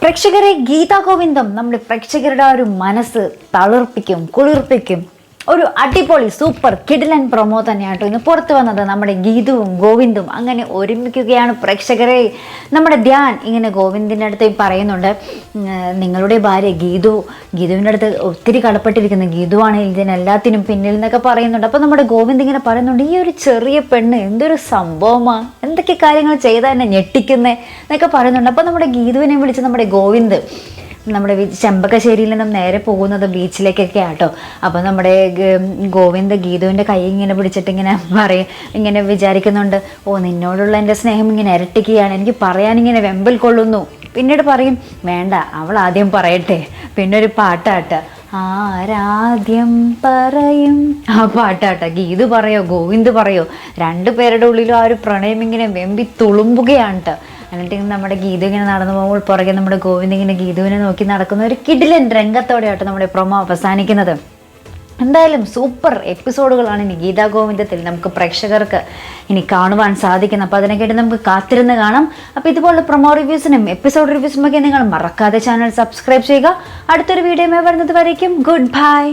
പ്രേക്ഷകരെ ഗീതാ ഗോവിന്ദം നമ്മുടെ പ്രേക്ഷകരുടെ ആ ഒരു മനസ്സ് തളിർപ്പിക്കും കുളിർപ്പിക്കും. ഒരു അടിപൊളി സൂപ്പർ കിഡിലൻ പ്രൊമോ തന്നെയാട്ടോ ഇന്ന് പുറത്തു വന്നത് നമ്മുടെ ഗീതുവും ഗോവിന്ദും. അങ്ങനെ ഒരുമിക്കുകയാണ് പ്രേക്ഷകരെ. നമ്മുടെ ധ്യാൻ ഇങ്ങനെ ഗോവിന്ദിന്റെ അടുത്ത് പറയുന്നുണ്ട് നിങ്ങളുടെ ഭാര്യ ഗീതു ഗീതുവിന്റെ അടുത്ത് ഒത്തിരി കടപ്പെട്ടിരിക്കുന്നു ഗീതുവാണ് ഇതിനെല്ലാത്തിനും പിന്നിൽ നിന്നൊക്കെ പറയുന്നുണ്ട്. അപ്പോൾ നമ്മുടെ ഗോവിന്ദ് ഇങ്ങനെ പറയുന്നുണ്ട് ഈ ഒരു ചെറിയ പെണ്ണ് എന്തൊരു സംഭവമാണ് എന്തൊക്കെ കാര്യങ്ങൾ ചെയ്താൽ എന്നെ ഞെട്ടിക്കുന്നേ? എന്നൊക്കെ പറയുന്നുണ്ട്. അപ്പോൾ നമ്മുടെ ഗീതുവിനെ വിളിച്ച് നമ്മുടെ ഗോവിന്ദ് നമ്മുടെ ചെമ്പകശ്ശേരിയിൽ നിന്നും നേരെ പോകുന്നത് ബീച്ചിലേക്കൊക്കെ ആട്ടോ അപ്പോൾ നമ്മുടെ ഗോവിന്ദ ഗീതുവിന്റെ കൈ ഇങ്ങനെ പിടിച്ചിട്ട് ഇങ്ങനെ പറയും ഇങ്ങനെ വിചാരിക്കുന്നുണ്ട് ഓ നിന്നോടുള്ള എന്റെ സ്നേഹം ഇങ്ങനെ ഇരട്ടിക്കുകയാണ്. എനിക്ക് പറയാനിങ്ങനെ വെമ്പൽ കൊള്ളുന്നു. പിന്നീട് പറയും വേണ്ട അവൾ ആദ്യം പറയട്ടെ. പിന്നെ ഒരു പാട്ടാട്ട. ആരാദ്യം പറയും? ആ പാട്ടാട്ട. ഗീതു പറയോ ഗോവിന്ദ് പറയോ രണ്ടു പേരുടെ ഉള്ളിലും ആ ഒരു പ്രണയം ഇങ്ങനെ വെമ്പി തുളുമ്പുകയാണ് ട്ടോ. എന്നിട്ട് നമ്മുടെ ഗീത ഇങ്ങനെ നടന്നു പോകുമ്പോൾ പുറകെ നമ്മുടെ ഗോവിന്ദ് ഇങ്ങനെ ഗീതുവിനെ നോക്കി നടക്കുന്ന ഒരു കിടിലൻ രംഗത്തോടെയാട്ടോ നമ്മുടെ പ്രൊമോ അവസാനിക്കുന്നത്. എന്തായാലും സൂപ്പർ എപ്പിസോഡുകളാണ് ഇനി ഗീതാ ഗോവിന്ദത്തിൽ നമുക്ക് പ്രേക്ഷകർക്ക് ഇനി കാണുവാൻ സാധിക്കുന്നത്. അപ്പോൾ അതിനെക്കേട്ട് നമുക്ക് കാത്തിരുന്ന് കാണാം. അപ്പോൾ ഇതുപോലുള്ള പ്രൊമോ റിവ്യൂസിനും എപ്പിസോഡ് റിവ്യൂസിനും ഒക്കെ നിങ്ങൾ മറക്കാതെ ചാനൽ സബ്സ്ക്രൈബ് ചെയ്യുക. അടുത്തൊരു വീഡിയോ വരുന്നത് വരയ്ക്കും ഗുഡ് ബൈ.